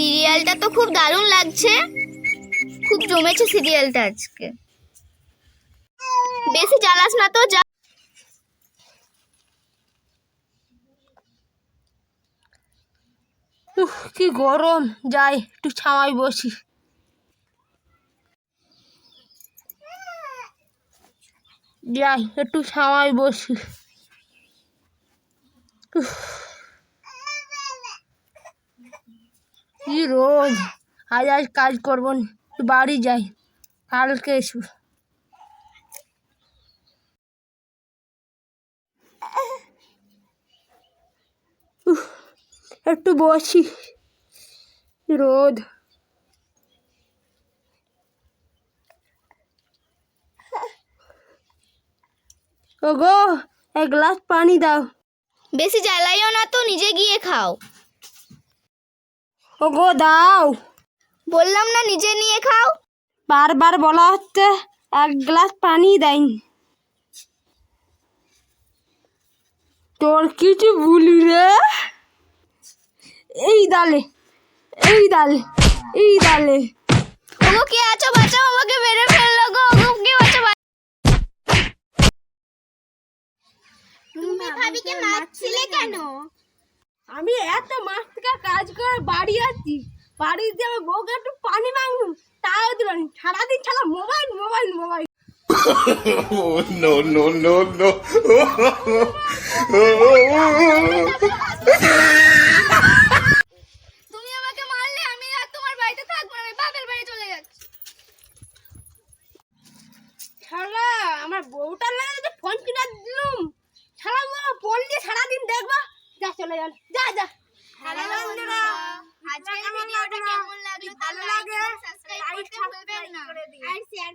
সিরিয়ালটা তো খুব দারুণ লাগছে। খুব জমেছে সিরিয়ালটা আজকে। বেশি জ্বালাস না তো, যা কি গরম। যাই, একটু ছাওয়াই বসি। যাই, একটু ছাওয়াই বসি। উফ। কি রোদ আজ আজ কাজ করব বাড়ি যাই, কালকে একটু বসি। রোদ? ওগো, এক গ্লাস পানি দাও। বেশি জ্বালাইও না তো, নিজে গিয়ে খাও। ওগো দাও। বললাম না নিজে নিয়ে খাও। বারবার বলা হচ্ছে এক গ্লাস পানি দেয়নি তোর কিছু ভুলি রে। এই ডালে এই ডালে এই ডালে ওগো কে আছো? বাঁচাও আমাকে মেরে ফেলল গো। ওগো কে আছো? তুমি ভাবিকে মারছিলে কেন? আমি এত মাস থেকে কাজ করে বাড়ি আসছি বাড়ি দিয়ে আমার বউকে একটু পানি মাংলুম তাও দিল সারাদিন ছাড়া mobile mobile mobile. No, no, no, no. তুমি আমাকে মারলে আমি আর তোমার বাড়িতে থাকব আমি বাপের বাড়ি চলে যাচ্ছি। শালা আমার বউটার লাগে যে ফোন কিনা দিলুম। শালা বউ ফোন দিয়ে সারাদিন দেখবা। যা চলে গেল। যা যা। হ্যালো বন্ধুরা আজকের ভিডিওটা কেমন লাগল ভালো লাগে লাইক করবেন না। আর শেয়ার